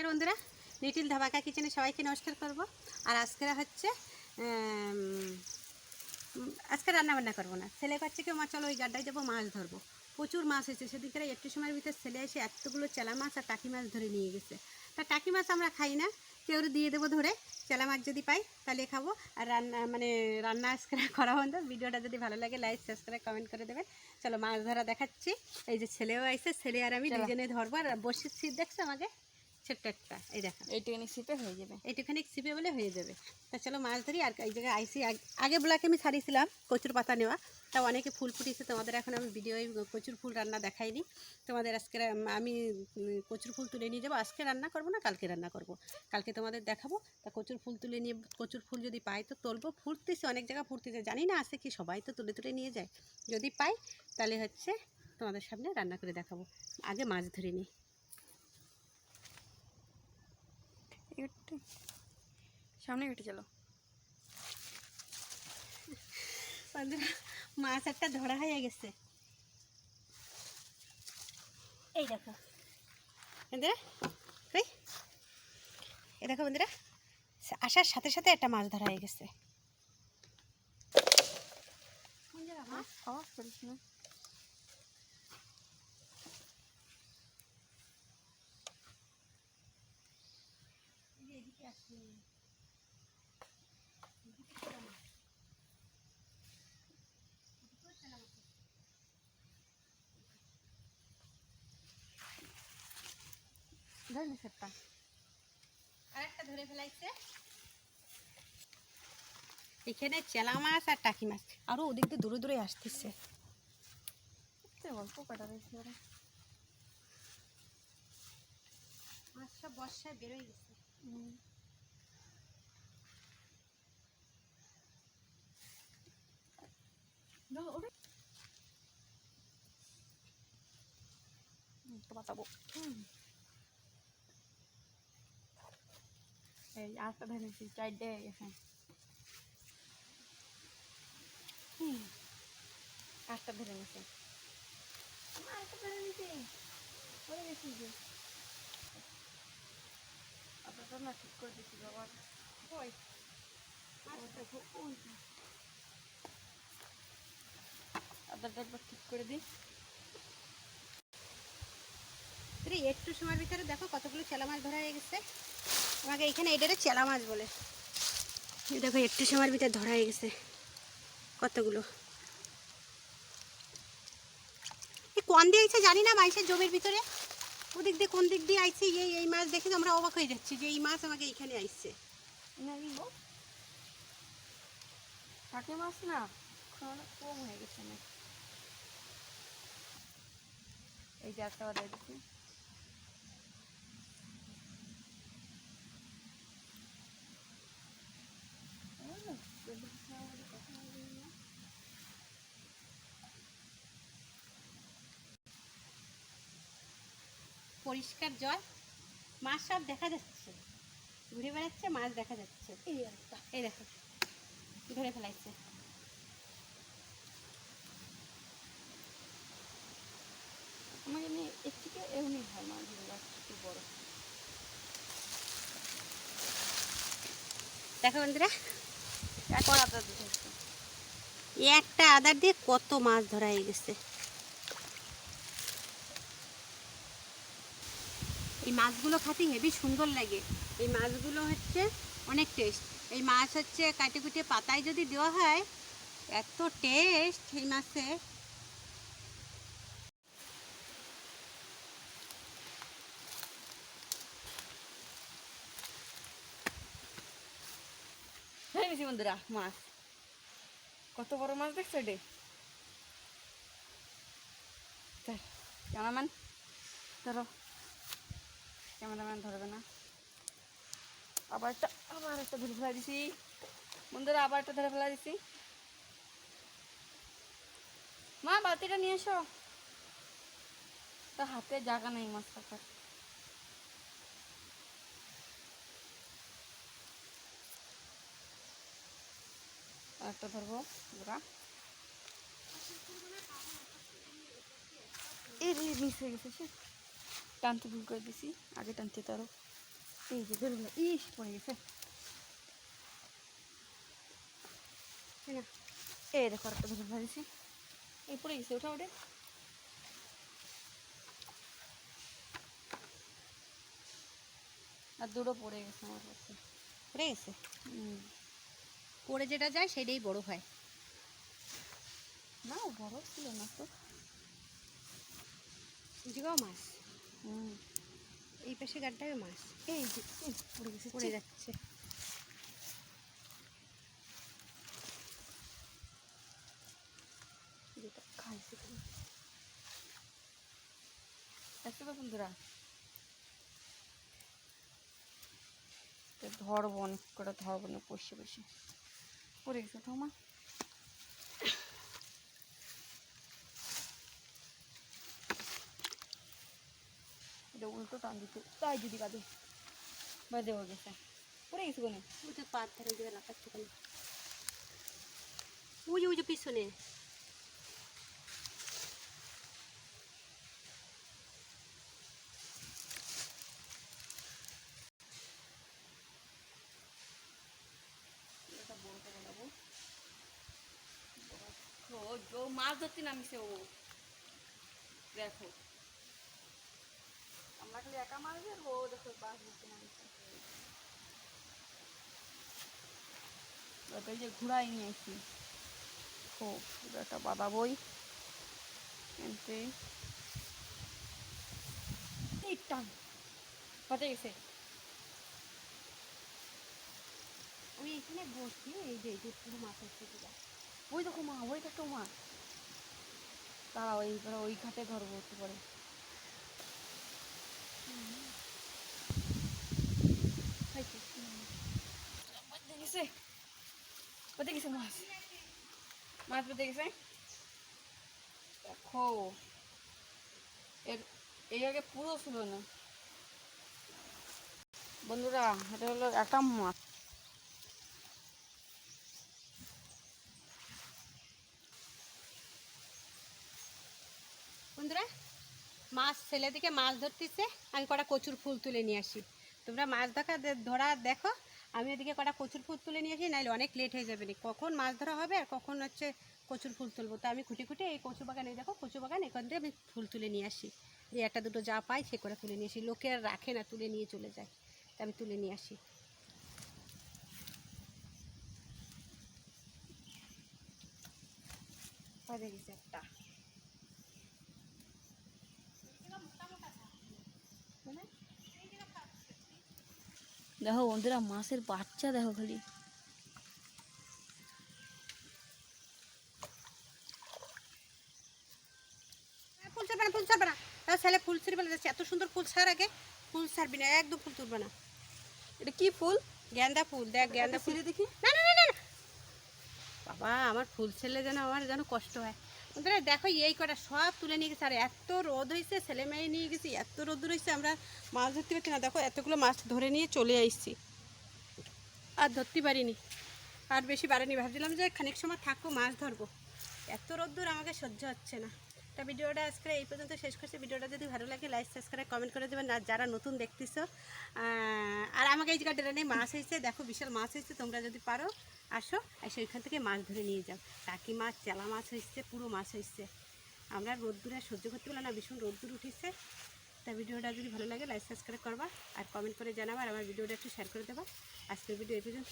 নমস্কার বন্ধুরা লিটিল ধাবাকা কিচেনে সবাইকে নমস্কার করব। আর আজকে হচ্ছে আজকে রান্না বান্না করব না। ছেলে পাচ্ছে কেউ মা চলো ওই গাড্ডায় যাব মাছ ধরবো। প্রচুর মাছ হয়েছে। সেদিকে একটু সময়ের ভিতরে ছেলে এসে এতগুলো চেলা মাছ আর টাকি মাছ ধরে নিয়ে গেছে। তা টাকি মাছ আমরা খাই না। কেউ দিয়ে দেবো ধরে চেলা মাছ যদি পাই তাহলে খাব। আর রান্না মানে রান্না আজকে করা বন্ধ ভিডিওটা যদি ভালো লাগে লাইক সাবস্ক্রাইব কমেন্ট করে দেবেন। চলো মাছ ধরা দেখাচ্ছি। এই যে ছেলেও আইছে ছেলে আর আমি দুজনে ধরবো। আর বসির সিট দেখছ আমাকে? ছোট্ট একটা এই দেখো এইটুখানি সিপে হয়ে যাবে। এইটুখানি ছিপে বলে হয়ে যাবে। তা চলো মাছ ধরি আর এই জায়গায় আইসি। আগ- আগে ব্লকে আমি ছাড়িয়েছিলাম কচুর পাতা নেওয়া। তা অনেকে ফুল ফুটিয়েছে তোমাদের এখন আমি ভিডিও কচুর ফুল রান্না দেখাইনি। তোমাদের আজকে আমি কচুর ফুল তুলে নিয়ে যাব। আজকে রান্না করব না কালকে রান্না করব। কালকে তোমাদের দেখাবো। তা কচুর ফুল তুলে নিয়ে কচুর ফুল যদি পাই তো তুলবো। ফুটতেছে অনেক জায়গা ফুটতেছে। জানি না আছে কি সবাই তো তুলে তুলে নিয়ে যায়। যদি পাই তাহলে হচ্ছে তোমাদের সামনে রান্না করে দেখাবো। আগে মাছ ধরে নিই। একটু সামনে কেটে চলো। মাছ একটা ধরা হয়ে গেছে। এই দেখো। বন্ধুরা এই দেখো বন্ধুরা আসার সাথে সাথে একটা মাছ ধরা হয়ে গেছে। মাছ? খাওয়া করিস না। ধর নি সেটটা। আর একটা ধরে ফেলাইছে। এখানে চেলা মাছ আর টাকি মাছ। আরও ওদিক দিয়ে দূরে দূরে আসতেছে। অল্প কাটা রয়েছে ওরা। মাছ সব বর্ষায় বেরোয় গেছে। হুম। এই আটটা ধরেছি চারটে হয়ে গেছে হুম, আটটা ধরে নিছে আটটা ধরে নিছে পরে গেছি যে আপাতত না ঠিক করে দিচ্ছি বাবা ওই দেখো ওই আদারটা একবার ঠিক করে দিই। একটু সময়ের ভিতরে দেখো কতগুলো চেলা মাছ ধরা হয়ে গেছে। আমাকে এখানে এটারে চেলা মাছ বলে। দেখো, একটু সময়ের ভিতরে ধরা হয়ে গেছে কতগুলো। কোন দিয়ে আইছে জানি না মাইসের জমির ভিতরে। ওদিক দিয়ে কোন দিক দিয়ে আইছে, এই এই মাছ দেখে তো আমরা অবাক হয়ে যাচ্ছি যে এই মাছ আমাকে এইখানে আইছে। মাছ না? কম হয়ে গেছে না এই যে একটা বাজার দিচ্ছি। পরিষ্কার জল মাছ সব দেখা যাচ্ছে। ঘুরে বেড়াচ্ছে মাছ দেখা যাচ্ছে। এই দেখো ধরে ফেলাইছে। আমার এমনি এর থেকে এমনি হয় মাছগুলো একটু বড়। দেখো বন্ধুরা। একটা আদার দিয়ে কত মাছ ধরা হয়ে গেছে। এই মাছগুলো খেতে হেবি সুন্দর লাগে। এই মাছগুলো হচ্ছে অনেক টেস্ট এই মাছ হচ্ছে কাটে কুটে পাতায় যদি দেওয়া হয় এত টেস্ট এই মাছে। গেছি বন্ধুরা, মাছ। কত বড় মাছ দেখছ এটি? ক্যামেরাম্যান, ধরো। ক্যামেরাম্যান ধরবে না। আবার একটা আবার একটা ধরে ফেলা দিছি। বন্ধুরা, আবার একটা ধরে ফেলা দিছি। মা বাতিটা নিয়ে এসো। তো হাতে জায়গা নেই মাছ রাখার। একটা ধরবো ওরা এর মিস হয়ে গেছে সে টানতে ভুল করে দিছি, আগে টানতে তারও এই যে বেরোলো ইস, পড়ে গেছে। এই দেখো আরেকটা ধরে ফেলেছি এই পড়ে গেছে ওটা ওটা আর দুটো পড়ে গেছে আমার কাছে। পড়ে গেছে? হুম। পড়ে যেটা যায় সেটাই বড় হয়। না বড় ছিল না তো। জিগাও মাছ। হুম। এই পাশে গাড্ডায় মাছ। এই যে পড়ে গেছে পড়ে যাচ্ছে। যেটা দেখতে বন্ধুরা? ধরবো অনেক করে ধরবো না বসে বসে। পড়ে গেছে তোমা এটা উল্টো টান দিতে তাই যদি কাঁদে বাজে হয়ে গেছে। পড়ে গেছে কোনে? ওই যে পাত ধরে দিকে লাফাচ্ছে ওই যে ওই যে পিছনে। ও মাছ ধরতে নামিছে ও। দেখো। আমরা খালি একা মাছ ধরবো, ও দেখো মাছ ধরতে নামিছে। ওটা যে ঘুরাই নিয়ে আসি। ও এটা বাঁধাবই এনতে টান। পাতে গেছে। ওই এখানে বসি, এই যে এই যে পুরো মাছ হচ্ছে দিদা ওই দেখো মা, ওই দেখো মা। দাঁড়াও এইবার ওই ঘাটে ধরবো একটু পরে। হয়েছে পেতে গেছে। মাছ। মাছ পেতে গেছে। দেখো। এর এই আগে পুরো ছিল বন্ধুরা, এটা হলো একটা মাছ। বন্ধুরা, মাছ ছেলে দিকে মাছ ধরতেছে, আমি কটা কচুর ফুল তুলে নিয়ে আসি। তোমরা মাছ দে- ধরা দেখো, আমি ওদিকে কটা কচুর ফুল তুলে নিয়ে আসি নাহলে অনেক লেট হয়ে যাবে কখন মাছ ধরা হবে আর কখন হচ্ছে কচুর ফুল তুলবো। তো আমি খুঁটি খুঁটি এই কচু বাগানে দেখো কচু বাগান, এখান থেকে আমি ফুল তুলে নিয়ে আসি। যে একটা দুটো যা পাই সে করে তুলে নিয়ে আসি। লোকে আর রাখে না, তুলে নিয়ে চলে যায়। তা আমি তুলে নিয়ে আসি। একটা। দেখো বন্ধুরা মাছের বাচ্চা দেখো খালি। ফুল ছাড়বে না ফুল ছাড়বে না। তার ছেলে ফুল ছিঁড়ে বলে যাচ্ছে এত সুন্দর ফুল ছাড় আগে ফুল ছাড়বি না একদম ফুল তুলবে না। এটা কি ফুল? গেন্দা ফুল দেখ গেন্দা ফুল। দেখি। না না না না না। বাবা আমার ফুল ছেলে যেন আমার যেন কষ্ট হয়। বন্ধুরা, দেখো এই কটা সব তুলে নিয়ে গেছে। আর এত রোদ হয়েছে, ছেলে মেয়ে নিয়ে গেছি, এত রোদ রয়েছে, আমরা মাছ ধরতে পারছি না। দেখো, এতগুলো মাছ ধরে নিয়ে চলে আসছি আর ধরতে পারিনি। আর বেশি বাড়েনি ভাবছিলাম যে খানিক সময় থাকব মাছ ধরবো। এত রোদ্দুর আমাকে সহ্য হচ্ছে না। তা ভিডিওটা আজকে এই পর্যন্ত শেষ করছি। ভিডিওটা যদি ভালো লাগে লাইক সাবস্ক্রাইব কমেন্ট করে দেবেন। আর যারা নতুন দেখতেছো আর আমাকে এই জায়গাটা নেই, মাছ হয়েছে। দেখো, বিশাল মাছ হয়েছে। তোমরা যদি পারো, আসো, এসে ওইখান থেকে মাছ ধরে নিয়ে যাও। টাকি মাছ, চেলা মাছ হয়েছে, পুরো মাছ হয়েছে। আমরা রোদ্দুরে সহ্য করতে পারলাম না, ভীষণ রোদ্দুর উঠেছে। তা ভিডিওটা যদি ভালো লাগে লাইক সাবস্ক্রাইব করবা। আর কমেন্ট করে জানাবা, আর আমার ভিডিওটা একটু শেয়ার করে দেবা। আজকের ভিডিও এই পর্যন্ত